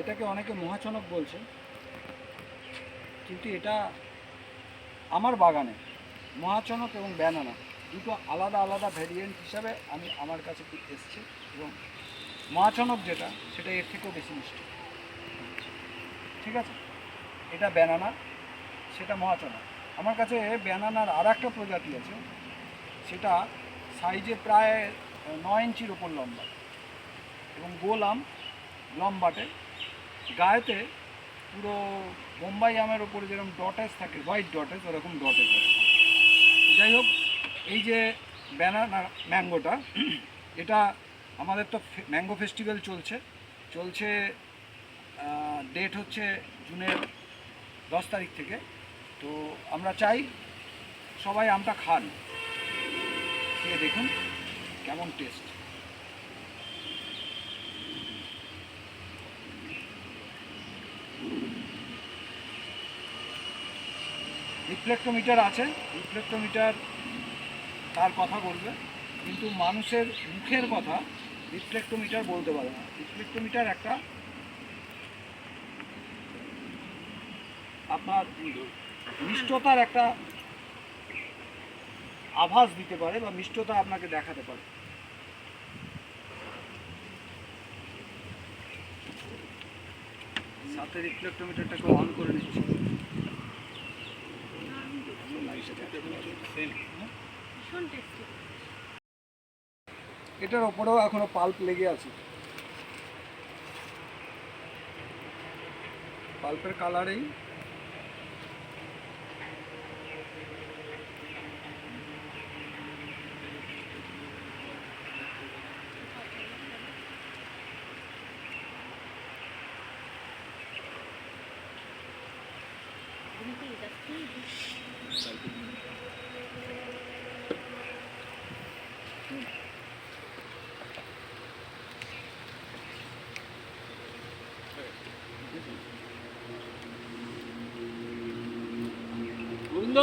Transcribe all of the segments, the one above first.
এটাকে অনেকে মহাচনক বলছে, কিন্তু এটা আমার বাগানে মহাচনক এবং ব্যানানা দুটো আলাদা আলাদা ভ্যারিয়েন্ট হিসাবে আমি আমার কাছে এসছে এবং মহাচনক যেটা, সেটা এর থেকেও বেশি মিষ্টি। ঠিক আছে? এটা ব্যানানা সেটা মহাচনক আমার কাছে ব্যানানার আর একটা প্রজাতি আছে, সেটা সাইজে প্রায় নয় ইঞ্চির ওপর লম্বা এবং গোলাম লম্বাটে গায়েতে পুরো বোম্বাই আমের ওপরে যেরকম ডটেস থাকে, হোয়াইট ডটেস, ওরকম ডটেস আছে। যাই হোক, এই যে ব্যানানা ম্যাঙ্গোটা, এটা আমাদের তো ম্যাঙ্গো ফেস্টিভ্যাল চলছে। চলছে ডেট হচ্ছে জুনের দশ তারিখ থেকে। তো আমরা চাই সবাই আমটা খান। খেয়ে দেখুন কেমন টেস্ট রিফ্লেক্টোমিটার আছে রিফ্লেক্টোমিটার তার কথা বলবে, কিন্তু মানুষের মুখের কথা রিফ্লেক্টোমিটার বলতে পারে না। রিফ্লেক্টোমিটার একটা আপনার মিষ্টতার একটা আভাস দিতে পারে বা মিষ্টতা আপনাকে দেখাতে পারে। সাথে রিফ্লেক্টোমিটারটাকে অন করে নিচ্ছি ভীষণ টেস্টি এটার ওপরেও এখনও পাল্প লেগে আছে। পাল্পের কালারেই গোবিন্দ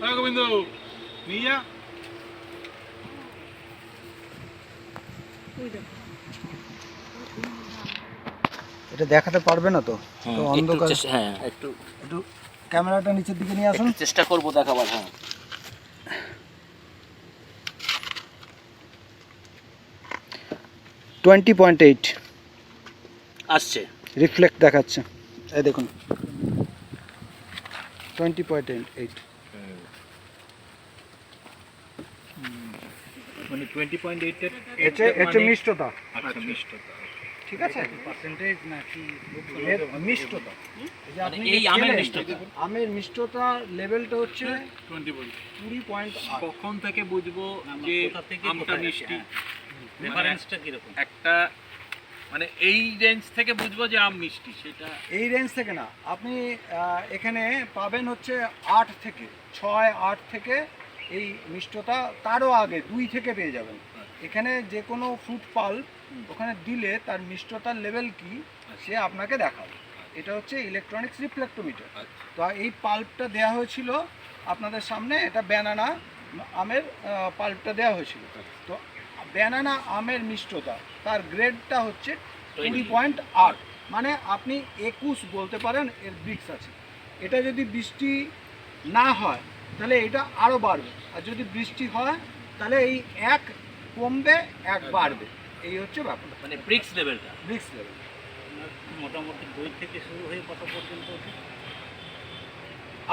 হ্যাঁ গোবিন্দ নিয়ে যা এটা দেখাতে পারবে না তো? হ্যাঁ, অন্ধকার। হ্যাঁ একটু একটু ক্যামেরাটা নিচের দিকে নিয়ে আসুন। চেষ্টা করব দেখাবার হ্যাঁ। টোয়েন্টি পয়েন্ট এইট আসছে। রিফ্লেক্ট দেখাচ্ছে। এই দেখুন। টোয়েন্টি পয়েন্ট এইট মানে টোয়েন্টি পয়েন্ট এতে মিষ্টতা। আচ্ছা মিষ্টতা। ঠিক আছে? পার্সেন্টেজ নাকি মিষ্টতা। এই মানে আপনি আমের মিষ্টতা। আমের মিষ্টতা লেভেলটা হচ্ছে টোয়েন্টি পয়েন্ট কুড়ি পয়েন্ট কখন থেকে বুঝব যে আমটা মিষ্টি? রেফারেন্সটা কীরকম? একটা মানে এই রেঞ্জ থেকে বুঝব যে আম মিষ্টি সেটা এই রেঞ্জ থেকে না আপনি এখানে পাবেন হচ্ছে আট থেকে ছয় আট থেকে এই মিষ্টতা তারও আগে দুই থেকে পেয়ে যাবেন। এখানে যে কোনো ফ্রুট পাল্প ওখানে দিলে তার মিষ্টতার লেভেল কি সে আপনাকে দেখাবে। এটা হচ্ছে ইলেকট্রনিক্স রিফ্লেক্টোমিটার তো এই পাল্পটা দেওয়া হয়েছিল আপনাদের সামনে এটা ব্যানানা আমের পাল্পটা দেওয়া হয়েছিল। তো ব্যানানা আমের মিষ্টতা তার গ্রেডটা হচ্ছে কুড়ি পয়েন্ট আট। মানে আপনি একুশ বলতে পারেন এর ব্রিক্স আছে। এটা যদি বৃষ্টি না হয় তাহলে এটা আরও বাড়বে। আর যদি বৃষ্টি হয় তাহলে এই এক কমবে এক বাড়বে। এই হচ্ছে ব্যাপার মানে ব্রিক্স লেভেলটা ব্রিক্স লেভেল মোটামুটি দুই থেকে শুরু হয়ে কত পর্যন্ত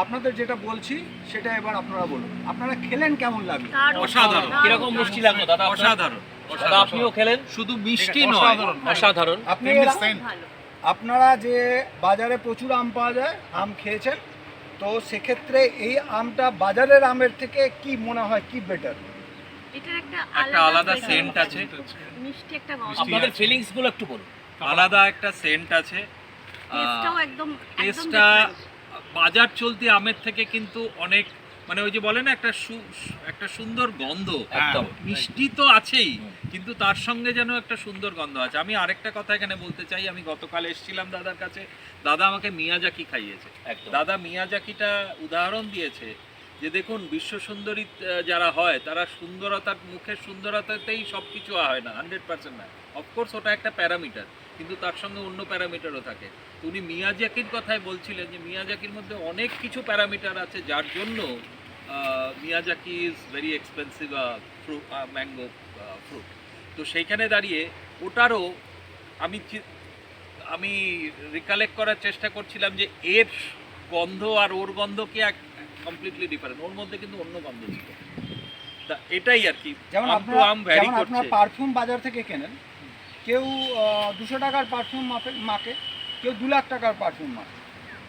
আপনাদের যেটা বলছি সেটা এবার আপনারা বলুন। আপনারা খেলেন কেমন লাগল? অসাধারণ। কীরকম মিষ্টি লাগল দাদা অসাধারণ। দাদা আপনিও খেলেন? শুধু মিষ্টি নয় অসাধারণ। অসাধারণ। আপনি আপনারা যে বাজারে প্রচুর আম পাওয়া যায় আম খেয়েছেন তো সেক্ষেত্রে এই আমটা বাজারের আমের থেকে কি মনে হয় কি বেটার এটার একটা একটা আলাদা সেন্ট আছে। মিষ্টি একটা গন্ধ আপনাদের ফিলিংসগুলো একটু বলুন। আলাদা একটা সেন্ট আছে। টেস্টটাও একদম টেস্টটা বাজার চলতি আমের থেকে কিন্তু অনেক মানে ওই যে বলে না একটা সু- একটা সুন্দর গন্ধ একদম। মিষ্টি তো আছেই কিন্তু তার সঙ্গে যেন একটা সুন্দর গন্ধ আছে। আমি আরেকটা কথা এখানে বলতে চাই আমি গতকাল এসেছিলাম দাদার কাছে। দাদা আমাকে মিয়াজাকি খাইয়েছে। দাদা মিয়াজাকিটা উদাহরণ দিয়েছে যে দেখুন, বিশ্ব সুন্দরী যারা হয়, তারা সুন্দরতার, মুখের সুন্দরতাতেই সব কিছু হয় না হান্ড্রেড পার্সেন্ট না। অফকোর্স ওটা একটা প্যারামিটার, কিন্তু তার সঙ্গে অন্য প্যারামিটারও থাকে। উনি মিয়াজাকির কথাই বলছিলেন যে মিয়াজাকির মধ্যে অনেক কিছু প্যারামিটার আছে, যার জন্য Miyazaki is very expensive fruit mango fruit তো সেইখানে দাঁড়িয়ে ওটারও আমি আমি রিকালেক্ট করার চেষ্টা করছিলাম যে, এর গন্ধ আর ওর গন্ধ কি এক কমপ্লিটলি ডিফারেন্ট ওর মধ্যে কিন্তু অন্য গন্ধ ছিল এটাই আর কি। যেমন আপনার পারফিউম বাজার থেকে কেনেন কেউ দুশো টাকার পারফিউম মাপে মাকে কেউ দু লাখ টাকার পারফিউম মাকে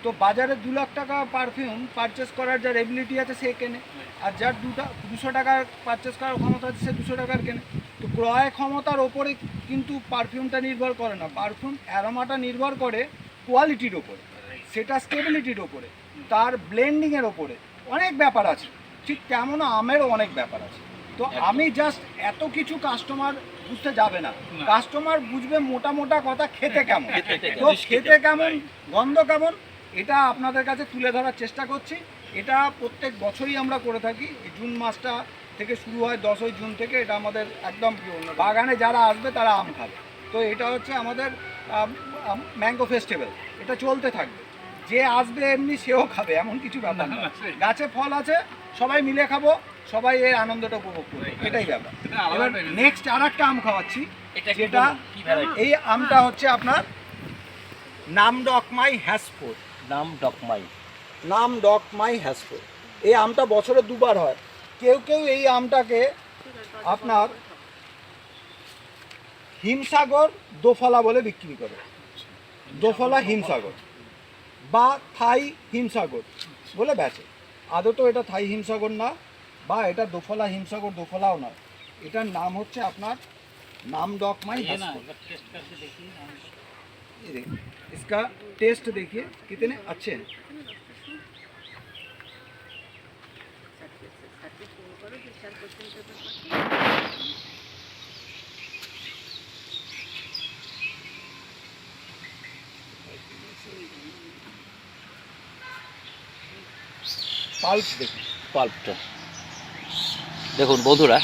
তো বাজারে দু লাখ টাকা পারফিউম পারচেস করার যার এবিলিটি আছে সে কেনে। আর যার দুটা দুশো টাকার পারচেস করার ক্ষমতা আছে সে দুশো টাকার কেনে। তো ক্রয় ক্ষমতার ওপরে কিন্তু পারফিউমটা নির্ভর করে না। পারফিউম অ্যারোমাটা নির্ভর করে কোয়ালিটির ওপরে। সেটা স্টেবিলিটির ওপরে। তার ব্লেন্ডিংয়ের ওপরে। অনেক ব্যাপার আছে। ঠিক তেমন আমেরও অনেক ব্যাপার আছে। তো আমি জাস্ট এত কিছু কাস্টমার বুঝতে যাবে না। কাস্টমার বুঝবে মোটা মোটা কথা খেতে কেমন। তো খেতে কেমন। গন্ধ কেমন এটা আপনাদের কাছে তুলে ধরার চেষ্টা করছি। এটা প্রত্যেক বছরই আমরা করে থাকি। জুন মাসটা থেকে শুরু হয় দশই জুন থেকে এটা আমাদের একদম বাগানে যারা আসবে তারা আম খাবে। তো এটা হচ্ছে আমাদের ম্যাঙ্গো ফেস্টিভ্যাল। এটা চলতে থাকবে। যে আসবে এমনি সেও খাবে এমন কিছু ব্যাপার না। গাছে ফল আছে সবাই মিলে খাব সবাই এই আনন্দটা উপভোগ করবে এটাই ব্যাপার। এবার নেক্সট আর একটা আম খাওয়াচ্ছি যেটা এই আমটা হচ্ছে আপনার নাম ডকমাই হ্যাসফোর নাম ডকমাই নাম ডকমাই হ্যাসফোর এই আমটা বছরে দুবার হয়। কেউ কেউ এই আমটাকে আপনার হিমসাগর দোফলা বলে বিক্রি করে। দোফলা হিমসাগর। বা থাই হিমসাগর বলে বেচে আদত এটা থাই হিমসাগর না বা এটা দোফলা হিমসাগর দোফলাও না এটার নাম হচ্ছে আপনার नाम डॉक माई ये ना एक टेस्ट करके देखिए ये देखिए इसका टेस्ट देखिए कितने अच्छे हैं পাল্প দেখুন। পাল্পটা। দেখুন বন্ধুরা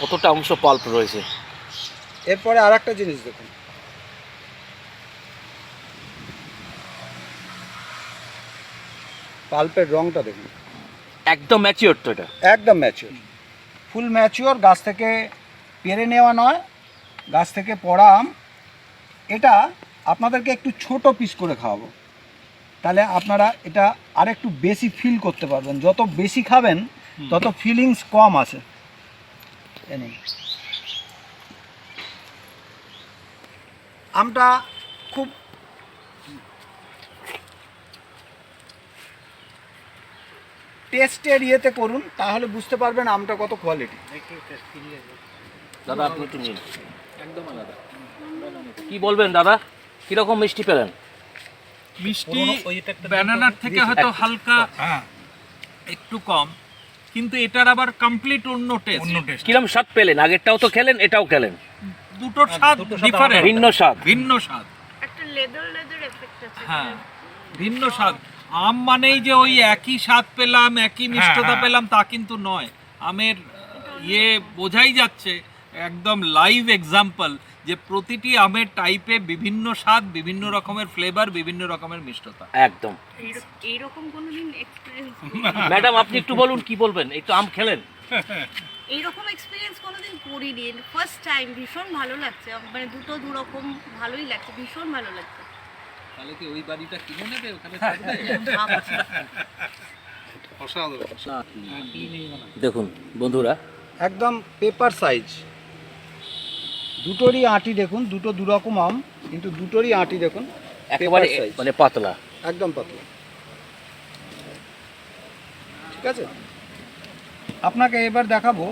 কতটা অংশ পাল্প রয়েছে। এরপরে আর একটা জিনিস দেখুন। পাল্পের রংটা দেখুন। একদম ম্যাচিওর তো এটা। একদম ম্যাচিওর ফুল ম্যাচিওর গাছ থেকে পেরে নেওয়া নয় গাছ থেকে পড়া আম। এটা আপনাদেরকে একটু ছোট পিস করে খাওয়াবো। তাহলে আপনারা এটা আরেকটু বেশি ফিল করতে পারবেন। যত বেশি খাবেন তত ফিলিংস কম আছে। আমটা খুব টেস্টের ইয়েতে করুন তাহলে বুঝতে পারবেন আমটা কত কোয়ালিটি দাদা আপনি একটু নিন। একদম আলাদা। কি বলবেন দাদা? কীরকম মিষ্টি পেলেন? মিষ্টি ব্যানানার থেকে হয়তো হালকা একটু কম কিন্তু এটার আবার কমপ্লিট অন্য টেস্ট অন্য টেস্ট কিরম স্বাদ পেলেন? আগেরটাও তো খেলেন এটাও খেলেন? দুটোর স্বাদ দুটো স্বাদ ডিফারেন্ট ভিন্ন স্বাদ। ভিন্ন স্বাদ। একটা লেদার লেদার এফেক্ট আছে। হ্যাঁ ভিন্ন স্বাদ। আম মানেই যে ওই একই স্বাদ পেলাম একই মিষ্টতা পেলাম তা কিন্তু নয়। আমের ইয়ে বোঝাই যাচ্ছে একদম লাইভ এক্সাম্পল যে প্রতিটি আমের টাইপে বিভিন্ন স্বাদ বিভিন্ন রকমের ফ্লেভার বিভিন্ন রকমের মিষ্টতা। একদম। এইর- এইরকম কোনোদিন এক্সপিরিয়েন্স ম্যাডাম আপনি একটু বলুন কি বলবেন? এই তো আম খেলেন। এইরকম এক্সপিরিয়েন্স কোনোদিন করিনি। ফার্স্ট টাইম ভীষণ ভালো লাগছে। মানে দুটো দু রকম ভালোই লাগছে ভীষণ ভালো লাগছে। তাহলে কি ওই বাড়িটা কিনে নেবে? ওখানে ভাবছি। দেখুন বন্ধুরা। একদম পেপার সাইজ দুটোরই আঁটি দেখুন দুটো দু রকম আম কিন্তু দুটোরই আঁটি দেখুন একেবারে মানে পাতলা। একদম পাতলা। ঠিক আছে? আপনাকে এবার দেখাবো।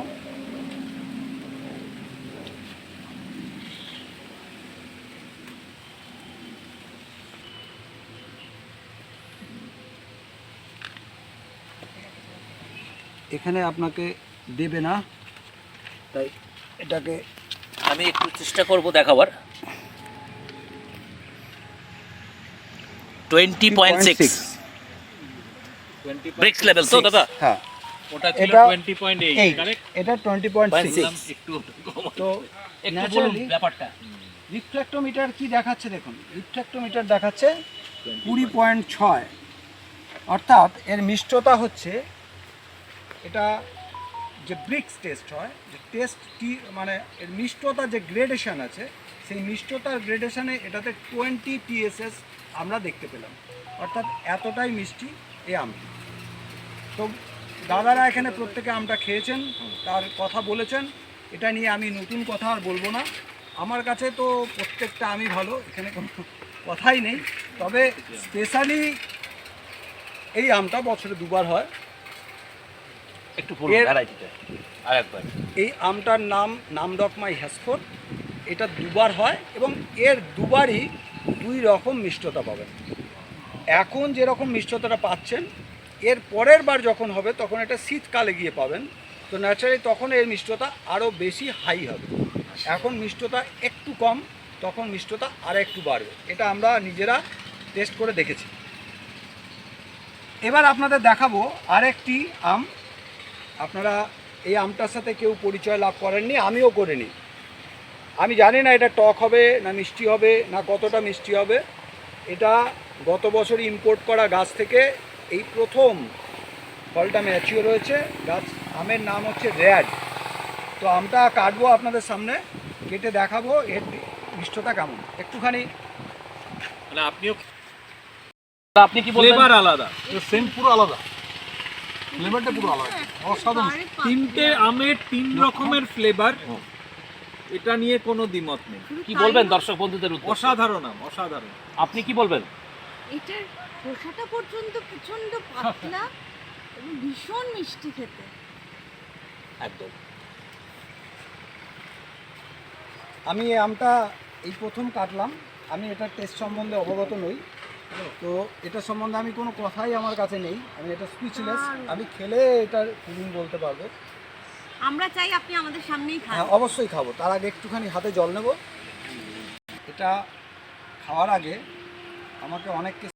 এখানে আপনাকে দেবে না তাই এটাকে আমি একটু চেষ্টা করব দেখাবার। Twenty point six brix level তো দাদা? হ্যাঁ। ওটা ছিল এটা- কারেক্ট একটু তো একটু বলুন ব্যাপারটা। রিফ্র্যাক্টোমিটার কি দেখাচ্ছে দেখুন? দেখাচ্ছে কুড়ি পয়েন্ট ছয়। অর্থাৎ এর মিষ্টতা হচ্ছে এটা যে ব্রিক্স টেস্ট হয়, যে টেস্ট টি মানে এর মিষ্টতা যে গ্রেডেশন আছে, সেই মিষ্টতার গ্রেডেশনে এটাতে টোয়েন্টি টিএসএস আমরা দেখতে পেলাম। অর্থাৎ এতটাই মিষ্টি এই আমটি তো দাদারা এখানে প্রত্যেকে আমটা খেয়েছেন, তার কথা বলেছেন, এটা নিয়ে আমি নতুন কথা আর বলব না। আমার কাছে তো প্রত্যেকটা আমি ভালো, এখানে কোনো কথাই নেই। তবে স্পেশালি এই আমটা বছরে দুবার হয়। একটু ভ্যারাইটিটা আর একবার এই আমটার নাম নামডকমাই হ্যাসফোর এটা দুবার হয় এবং এর দুবারই দুই রকম মিষ্টতা পাবেন। এখন যেরকম মিষ্টতাটা পাচ্ছেন এর পরের বার যখন হবে তখন এটা শীতকালে গিয়ে পাবেন। তো ন্যাচারালি তখন এর মিষ্টতা আরও বেশি হাই হবে। এখন মিষ্টতা একটু কম তখন মিষ্টতা আর একটু বাড়বে। এটা আমরা নিজেরা টেস্ট করে দেখেছি। এবার আপনাদের দেখাবো আরেকটি আম। আপনারা এই আমটার সাথে কেউ পরিচয় লাভ করেননি আমিও করিনি। আমি জানি না এটা টক হবে না মিষ্টি হবে না কতটা মিষ্টি হবে। এটা গত বছর ইম্পোর্ট করা গাছ থেকে এই প্রথম ফলটা ম্যাচিওর হয়েছে। গাছ আমের নাম হচ্ছে র্যাড তো আমটা কাটবো আপনাদের সামনে কেটে দেখাবো এর মিষ্টতা কেমন। একটুখানি মানে আপনিও আপনি কি বলবেন? আলাদা। সেন্ট পুরো আলাদা। ফ্লেভারটা পুরো আলাদা। অসাধারণ। তিনটে আমের তিন রকমের ফ্লেভার এটা নিয়ে কোনো দ্বিমত নেই। কি বলবেন দর্শক বন্ধুদের অসাধারণ আম অসাধারণ। আপনি কি বলবেন? এটার খোসাটা পর্যন্ত প্রচণ্ড পাতলা এবং ভীষণ মিষ্টি খেতে। একদম। আমি এই আমটা এই প্রথম কাটলাম। আমি এটার টেস্ট সম্বন্ধে অবগত নই। তো এটা সম্বন্ধে আমি কোনো কথাই আমার কাছে নেই। আমি এটা স্পিচলেস আমি খেলে এটার ফিলিং বলতে পারব। আমরা চাই আপনি আমাদের সামনেই খান। হ্যাঁ অবশ্যই খাব। তার আগে একটুখানি হাতে জল নেব। এটা খাওয়ার আগে আমাকে অনেককে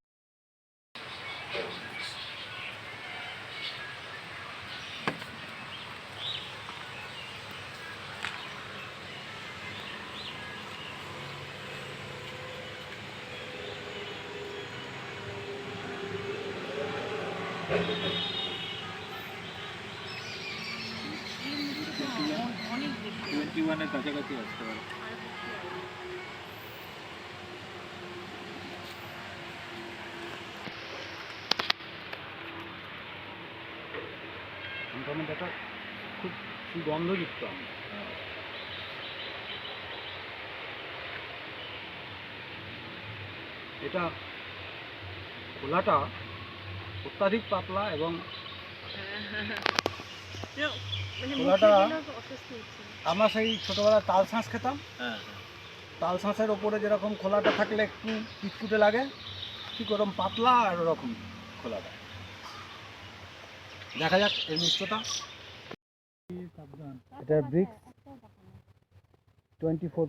টোয়েন্টি ওয়ানের কাছাকাছি আসতে পারে। খুব সুগন্ধযুক্ত আম। এটা খোলাটা অত্যাধিক পাতলা এবং মানে খোলাটা- হচ্ছে। আমরা সেই ছোটোবেলায় তাল শাঁস খেতাম। হ্যাঁ তাল শাঁসের ওপরে যেরকম খোলাটা থাকলে একটু পিটকুটে লাগে ঠিক ওরকম পাতলা আর ওরকম খোলাটা। দেখা যাক এর মিষ্টতা। এটা ব্রিক্স। Twenty four